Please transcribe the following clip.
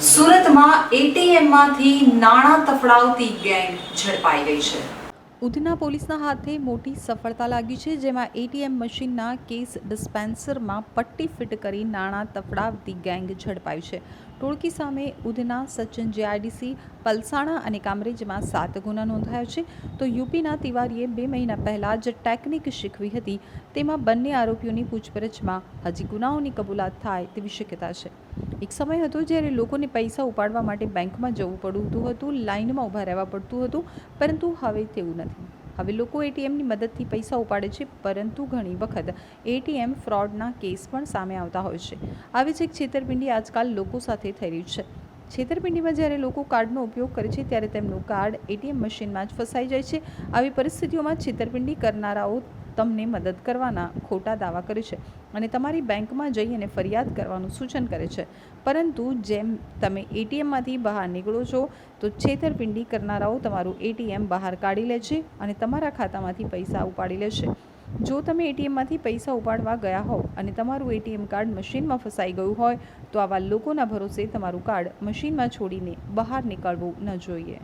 સુરતમાં એટીએમમાંથી નાણાં તફડાવતી ગેંગ ઝડપાઈ ગઈ છે. ઉધના પોલીસના હાથે મોટી સફળતા લાગી છે, જેમાં એટીએમ મશીનના કેસ ડિસ્પેન્સરમાં પટ્ટી ફિટ કરી નાણાં તફડાવતી ગેંગ ઝડપાઈ છે. ટોળકી સામે ઉધના સચિન જીઆઈડીસી, પલસાણા અને કામરેજમાં સાત ગુના નોંધાયા છે. તો યુપીના તિવારીએ બે મહિના પહેલાં જ ટેકનિક શીખવી હતી. તેમાં બંને આરોપીઓની પૂછપરછમાં હજી ગુનાઓની કબૂલાત થાય તેવી શક્યતા છે. એક સમય હતો જ્યારે લોકોને પૈસા ઉપાડવા માટે બેંકમાં જવું પડતું હતું, લાઇનમાં ઊભા રહેવા પડતું હતું, પરંતુ હવે તેવું નથી. હવે લોકો એટીએમની મદદથી પૈસા ઉપાડે છે, પરંતુ ઘણી વખત એટીએમ ફ્રોડના કેસ પણ સામે આવતા હોય છે. આવી જ એક છેતરપિંડી આજકાલ લોકો સાથે થઈ રહી છે. છેતરપિંડીમાં જ્યારે લોકો કાર્ડનો ઉપયોગ કરે છે ત્યારે તેમનું કાર્ડ એટીએમ મશીનમાં જ ફસાઈ જાય છે. આવી પરિસ્થિતિઓમાં છેતરપિંડી કરનારાઓ તમને મદદ કરવાના ખોટા દાવા કરે છે અને તમારી બેંકમાં જઈ અને ફરિયાદ કરવાનું સૂચન કરે છે. પરંતુ જેમ તમે એટીએમમાંથી બહાર નીકળો છો, તો છેતરપિંડી કરનારાઓ તમારું એટીએમ બહાર કાઢી લે છે અને તમારા ખાતામાંથી પૈસા ઉપાડી લે છે. જો તમે એટીએમમાંથી પૈસા ઉપાડવા ગયા હોવ અને તમારું એટીએમ કાર્ડ મશીનમાં ફસાઈ ગયું હોય, તો આવા લોકોના ભરોસે તમારું કાર્ડ મશીનમાં છોડીને બહાર નીકળવું ન જોઈએ.